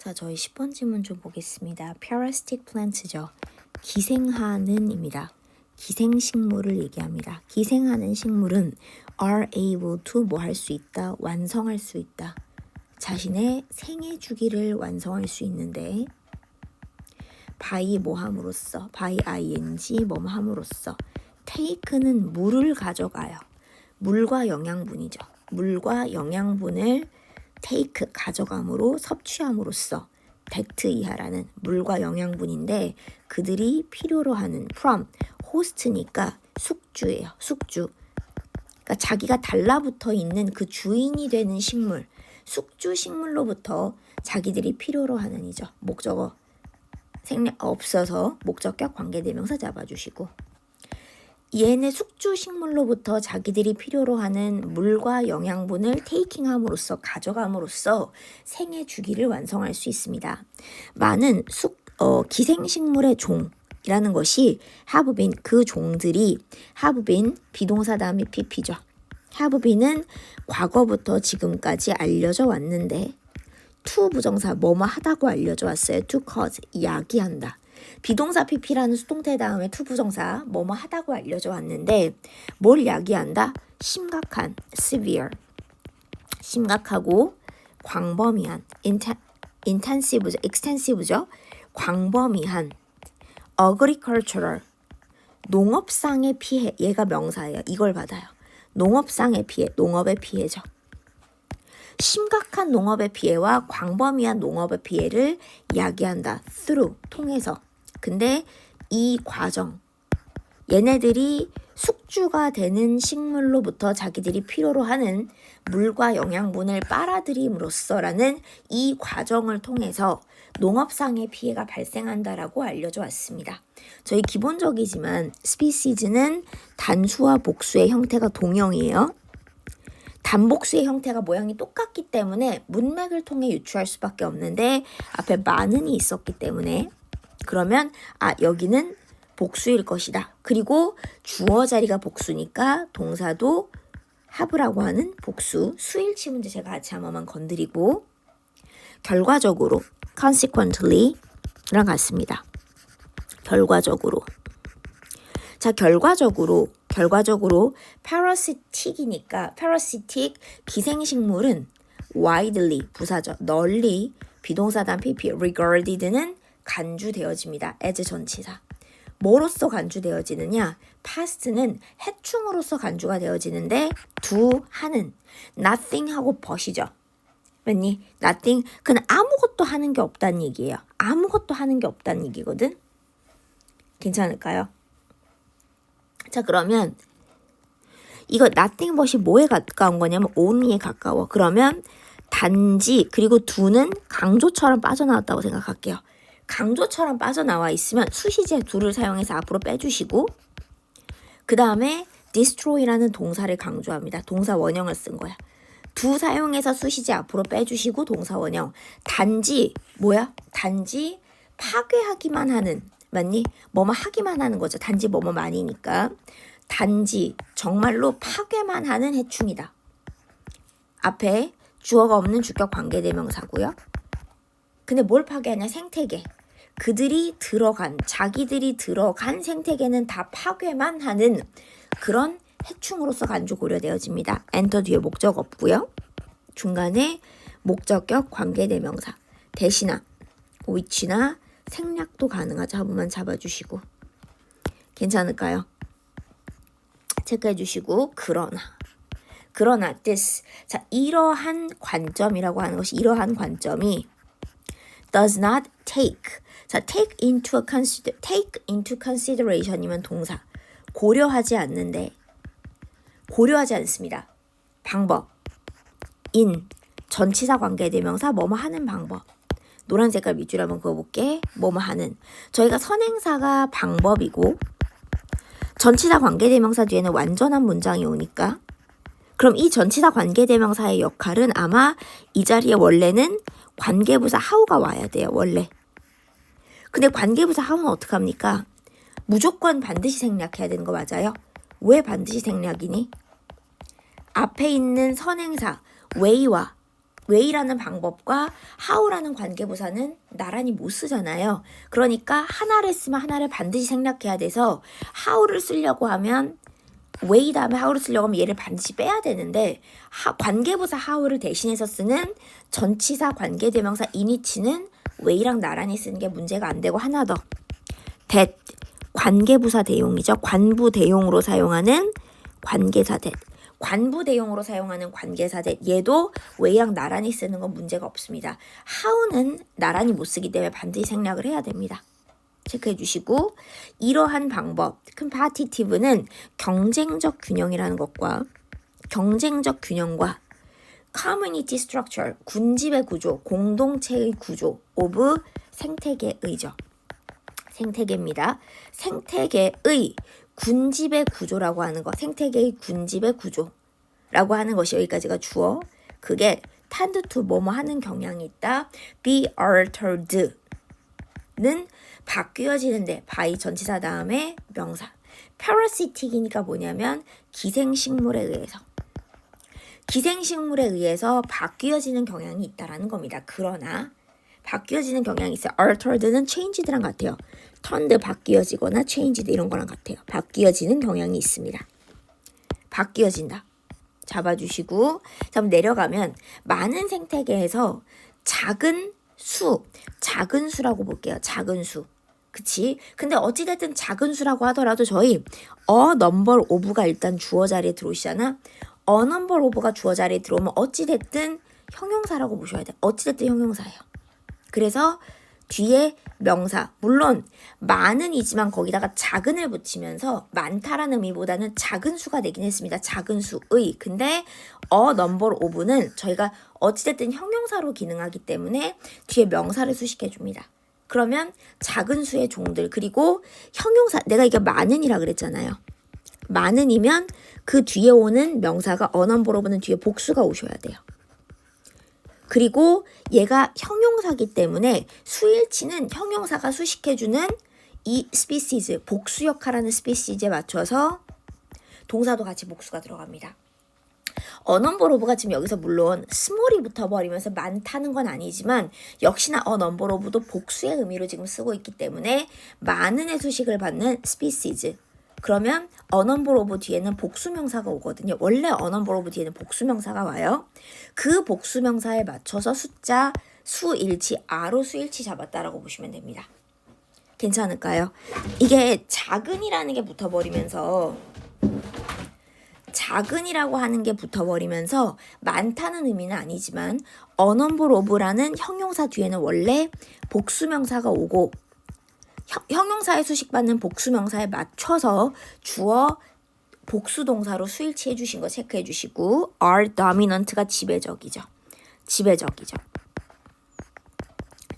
자, 저희 10번 질문 좀 보겠습니다. parasitic plants죠. 기생하는입니다. 기생식물을 얘기합니다. 기생하는 식물은 are able to 뭐 할 수 있다, 완성할 수 있다. 자신의 생애 주기를 완성할 수 있는데 by 뭐 함으로써 by ing 뭐 함으로써 take는 물을 가져가요. 물과 영양분이죠. 물과 영양분을 take 가져감으로 섭취함으로써 덱트 이하라는 물과 영양분인데 그들이 필요로 하는 from 호스트니까 숙주예요. 숙주. 그러니까 자기가 달라붙어 있는 그 주인이 되는 식물, 숙주 식물로부터 자기들이 필요로 하는 이죠. 목적어 생략 없어서 목적격 관계대명사 잡아주시고 얘네 숙주 식물로부터 자기들이 필요로 하는 물과 영양분을 테이킹함으로써 가져감으로써 생애 주기를 완성할 수 있습니다. 많은 숙 어, 기생식물의 종 이라는 것이 하브빈 그 종들이 하브빈 비동사 다음에 pp죠. 하브빈은 과거부터 지금까지 알려져 왔는데 to 부정사 뭐뭐 하다고 알려져 왔어요. to cause 야기한다. 비동사 pp라는 수동태 다음에 to 부정사 뭐뭐 하다고 알려져 왔는데 뭘 야기한다? 심각한 severe 심각하고 광범위한 inten, intensive죠, extensive죠. 광범위한 agricultural 농업상의 피해 얘가 명사예요. 이걸 받아요. 농업상의 피해, 농업의 피해죠. 심각한 농업의 피해와 광범위한 농업의 피해를 야기한다. through 통해서. 근데 이 과정 얘네들이 숙주가 되는 식물로부터 자기들이 필요로 하는 물과 영양분을 빨아들임으로써라는 이 과정을 통해서 농업상의 피해가 발생한다라고 알려져 왔습니다. 저희 기본적이지만 스피시즈는 단수와 복수의 형태가 동형이에요. 단복수의 형태가 모양이 똑같기 때문에 문맥을 통해 유추할 수밖에 없는데 앞에 많은이 있었기 때문에 그러면 아 여기는 복수일 것이다. 그리고 주어 자리가 복수니까 동사도 하브라고 하는 복수 수일치 문제 제가 같이 한 번만 건드리고 결과적으로 consequently랑 같습니다. 결과적으로 자 결과적으로 결과적으로 parasitic이니까 parasitic 기생식물은 widely 부사죠 널리 비동사단 pp regarded는 간주되어집니다 as 전치사 뭐로서 간주되어지느냐 past는 해충으로서 간주가 되어지는데 do 하는 nothing 하고 벗이죠 맞니? nothing 그는 아무것도 하는 게 없다는 얘기예요 아무것도 하는 게 없다는 얘기거든 괜찮을까요? 자 그러면 이거 nothing 벗이 뭐에 가까운 거냐면 only에 가까워. 그러면 단지 그리고 두는 강조처럼 빠져나왔다고 생각할게요. 강조처럼 빠져나와 있으면 수시제 두를 사용해서 앞으로 빼주시고 그 다음에 destroy라는 동사를 강조합니다. 동사 원형을 쓴 거야. 두 사용해서 수시제 앞으로 빼주시고 동사 원형. 단지 뭐야? 단지 파괴하기만 하는 맞니? 뭐뭐 하기만 하는 거죠. 단지 뭐뭐 많이니까. 단지 정말로 파괴만 하는 해충이다. 앞에 주어가 없는 주격 관계대명사고요. 근데 뭘 파괴하냐? 생태계. 그들이 들어간 자기들이 들어간 생태계는 다 파괴만 하는 그런 해충으로서 간주 고려되어집니다. 엔터 뒤에 목적 없고요. 중간에 목적격 관계대명사 대신나 위치나 생략도 가능하죠. 한 번만 잡아주시고 괜찮을까요? 체크해 주시고 그러나 그러나 this 자 이러한 관점이라고 하는 것이 이러한 관점이 does not take 자 take into consider take into consideration이면 동사 고려하지 않는데 고려하지 않습니다. 방법 in 전치사 관계대명사 뭐뭐 하는 방법 노란 색깔 밑줄 한번 그어볼게 뭐뭐 하는 저희가 선행사가 방법이고 전치사 관계대명사 뒤에는 완전한 문장이 오니까 그럼 이 전치사 관계대명사의 역할은 아마 이 자리에 원래는 관계부사 하우가 와야 돼요. 원래. 근데 관계부사 하우는 어떡합니까? 무조건 반드시 생략해야 되는 거 맞아요? 왜 반드시 생략이니? 앞에 있는 선행사 way와 way라는 방법과 how라는 관계부사는 나란히 못 쓰잖아요. 그러니까 하나를 쓰면 하나를 반드시 생략해야 돼서 how를 쓰려고 하면 way 다음에 how를 쓰려고 하면 얘를 반드시 빼야 되는데 하, 관계부사 how를 대신해서 쓰는 전치사 관계대명사 in이치는 way랑 나란히 쓰는 게 문제가 안 되고 하나 더 that 관계부사 대용이죠. 관부 대용으로 사용하는 관계사 that 관부 대용으로 사용하는 관계사 that 얘도 way랑 나란히 쓰는 건 문제가 없습니다. how는 나란히 못 쓰기 때문에 반드시 생략을 해야 됩니다. 체크해 주시고 이러한 방법 competitive는 경쟁적 균형이라는 것과 경쟁적 균형과 community structure 군집의 구조 공동체의 구조 of 생태계 의죠. 생태계입니다. 생태계의 군집의 구조라고 하는 것, 생태계의 군집의 구조라고 하는 것이 여기까지가 주어. 그게 tend to 뭐뭐 하는 경향이 있다. be altered 는 바뀌어지는데 by 전치사 다음에 명사. parasitic이니까 뭐냐면 기생식물에 의해서 기생식물에 의해서 바뀌어지는 경향이 있다라는 겁니다. 그러나 바뀌어지는 경향이 있어요. altered는 changed랑 같아요. turned 바뀌어지거나 changed 이런 거랑 같아요. 바뀌어지는 경향이 있습니다. 바뀌어진다. 잡아주시고 자 그럼 내려가면 많은 생태계에서 작은 수, 작은 수라고 볼게요. 작은 수. 그치? 근데 어찌됐든 작은 수라고 하더라도 저희 어 넘버 오브가 일단 주어 자리에 들어오시잖아. 어 넘버 오브가 주어 자리에 들어오면 어찌됐든 형용사라고 보셔야 돼. 어찌됐든 형용사예요. 그래서 뒤에 명사 물론 많은이지만 거기다가 작은을 붙이면서 많다라는 의미보다는 작은 수가 되긴 했습니다. 작은 수의 근데 어 넘버 오브는 저희가 어찌됐든 형용사로 기능하기 때문에 뒤에 명사를 수식해 줍니다. 그러면 작은 수의 종들 그리고 형용사 내가 이게 많은이라 그랬잖아요. 많은이면 그 뒤에 오는 명사가 어 넘버 오브는 뒤에 복수가 오셔야 돼요. 그리고 얘가 형용사기 때문에 수일치는 형용사가 수식해주는 이 species, 복수 역할하는 species에 맞춰서 동사도 같이 복수가 들어갑니다. 어넘버로브가 지금 여기서 물론 스몰이 붙어버리면서 많다는 건 아니지만 역시나 어넘버로브도 복수의 의미로 지금 쓰고 있기 때문에 많은의 수식을 받는 species 그러면 어넘버 오브 뒤에는 복수명사가 오거든요. 원래 어넘버 오브 뒤에는 복수명사가 와요. 그 복수명사에 맞춰서 숫자 수일치 아로 수일치 잡았다라고 보시면 됩니다. 괜찮을까요? 이게 작은이라는 게 붙어버리면서 작은이라고 하는 게 붙어버리면서 많다는 의미는 아니지만 어넘버 오브라는 형용사 뒤에는 원래 복수명사가 오고 형용사의 수식받는 복수명사에 맞춰서 주어 복수동사로 수일치 해 주신 거 체크해 주시고 are dominant가 지배적이죠. 지배적이죠.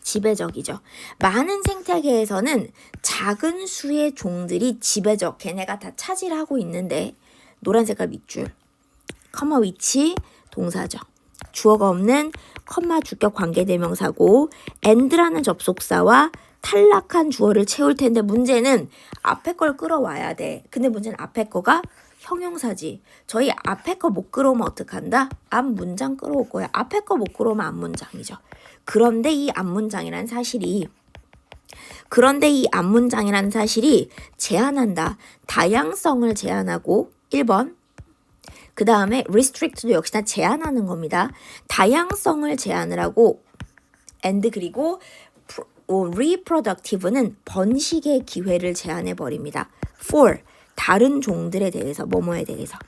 지배적이죠. 많은 생태계에서는 작은 수의 종들이 지배적, 걔네가 다 차지하고 있는데 노란 색깔 밑줄, 커마 위치, 동사죠. 주어가 없는 컴마 주격 관계대명사고 and라는 접속사와 탈락한 주어를 채울 텐데 문제는 앞에 걸 끌어와야 돼. 근데 문제는 앞에 거가 형용사지. 저희 앞에 거 못 끌어오면 어떡한다? 앞 문장 끌어올 거야. 앞에 거 못 끌어오면 앞 문장이죠. 그런데 이 앞 문장이란 사실이 그런데 이 앞 문장이라는 사실이 제한한다. 다양성을 제한하고 1번 그 다음에 restrict도 역시나 제한하는 겁니다. 다양성을 제한을 하고 and 그리고 reproductive는 번식의 기회를 제한해 버립니다. for 다른 종들에 대해서 뭐뭐에 대해서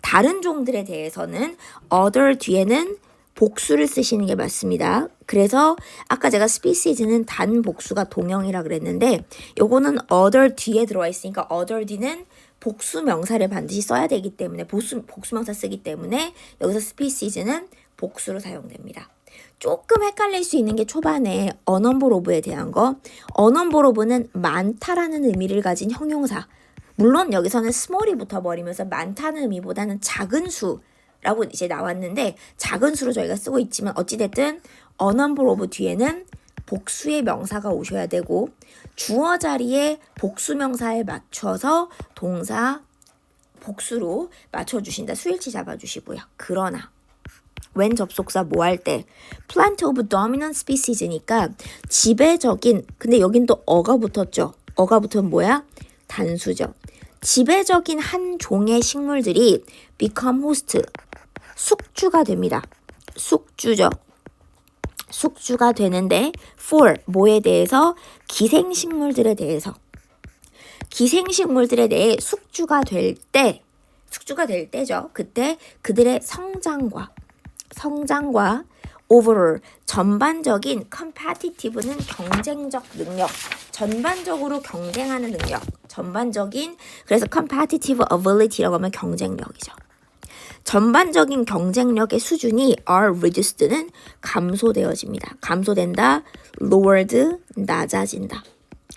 다른 종들에 대해서는 other 뒤에는 복수를 쓰시는 게 맞습니다. 그래서 아까 제가 species는 단 복수가 동형이라 그랬는데 요거는 other 뒤에 들어와 있으니까 other 뒤는 복수 명사를 반드시 써야 되기 때문에 복수, 복수 명사 쓰기 때문에 여기서 species는 복수로 사용됩니다. 조금 헷갈릴 수 있는 게 초반에 어넘버 오브에 대한 거. 어넘버 오브는 많다라는 의미를 가진 형용사. 물론 여기서는 스몰이 붙어버리면서 많다는 의미보다는 작은 수 라고 이제 나왔는데 작은 수로 저희가 쓰고 있지만 어찌됐든 어넘버 오브 뒤에는 복수의 명사가 오셔야 되고 주어 자리에 복수 명사에 맞춰서 동사 복수로 맞춰주신다. 수일치 잡아주시고요. 그러나 when 접속사 뭐 할 때 plant of dominant species니까 지배적인 근데 여긴 또 어가 붙었죠. 어가 붙으면 뭐야? 단수죠. 지배적인 한 종의 식물들이 become host 숙주가 됩니다. 숙주죠. 숙주가 되는데 for 뭐에 대해서 기생식물들에 대해서 기생식물들에 대해 숙주가 될 때 숙주가 될 때죠. 그때 그들의 성장과 성장과 overall 전반적인 competitive는 경쟁적 능력 전반적으로 경쟁하는 능력 전반적인 그래서 competitive ability라고 하면 경쟁력이죠. 전반적인 경쟁력의 수준이 are reduced는 감소되어집니다. 감소된다. lowered 낮아진다.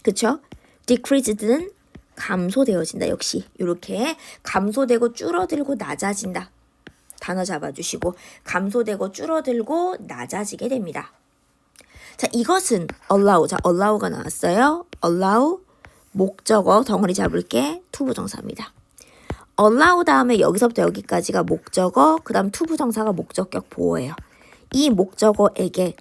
그쵸? decreased는 감소되어진다. 역시 이렇게 감소되고 줄어들고 낮아진다. 단어 잡아주시고 감소되고 줄어들고 낮아지게 됩니다. 자 이것은 allow 자 allow가 나왔어요. allow 목적어 덩어리 잡을게 투부정사입니다. allow 다음에 여기서부터 여기까지가 목적어, 그 다음 to 부정사가 목적격 보호예요. 이 목적어에게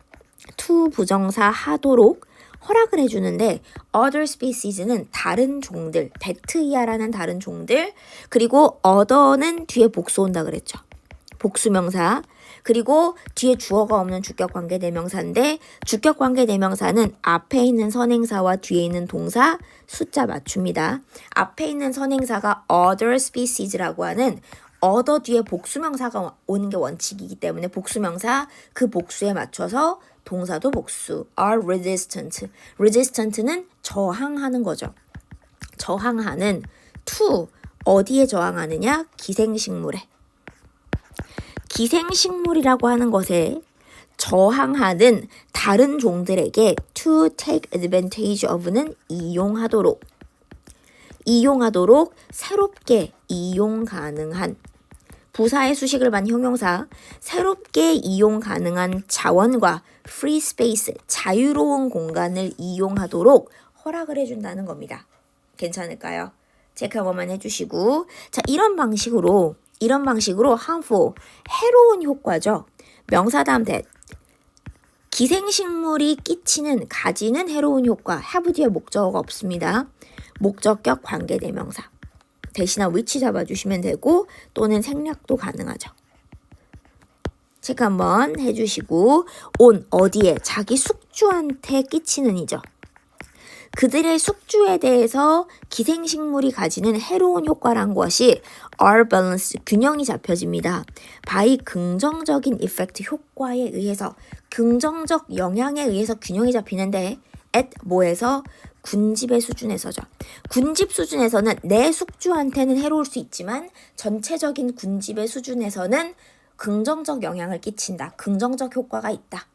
to 부정사 하도록 허락을 해주는데 other species는 다른 종들, 베트이아라는 다른 종들, 그리고 other는 뒤에 복수 온다 그랬죠. 복수명사. 그리고 뒤에 주어가 없는 주격관계 대명사인데 주격관계 대명사는 앞에 있는 선행사와 뒤에 있는 동사 숫자 맞춥니다. 앞에 있는 선행사가 other species라고 하는 other 뒤에 복수명사가 오는 게 원칙이기 때문에 복수명사 그 복수에 맞춰서 동사도 복수 are resistant. resistant는 저항하는 거죠. 저항하는 to 어디에 저항하느냐? 기생식물에. 기생식물이라고 하는 것에 저항하는 다른 종들에게 to take advantage of는 이용하도록 이용하도록 새롭게 이용 가능한 부사의 수식을 반 형용사 새롭게 이용 가능한 자원과 free space 자유로운 공간을 이용하도록 허락을 해준다는 겁니다. 괜찮을까요? 체크 한 번만 해주시고 자 이런 방식으로 이런 방식으로 harmful 해로운 효과죠. 명사 다음 that 기생식물이 끼치는 가지는 해로운 효과 have 뒤에 목적어가 없습니다. 목적격 관계대명사 대신에 위치 잡아주시면 되고 또는 생략도 가능하죠. 체크 한번 해주시고 온 어디에 자기 숙주한테 끼치는 이죠. 그들의 숙주에 대해서 기생식물이 가지는 해로운 효과란 것이 are balanced 균형이 잡혀집니다. by 긍정적인 effect 효과에 의해서 긍정적 영향에 의해서 균형이 잡히는데 at 뭐에서 군집의 수준에서죠. 군집 수준에서는 내 숙주한테는 해로울 수 있지만 전체적인 군집의 수준에서는 긍정적 영향을 끼친다. 긍정적 효과가 있다.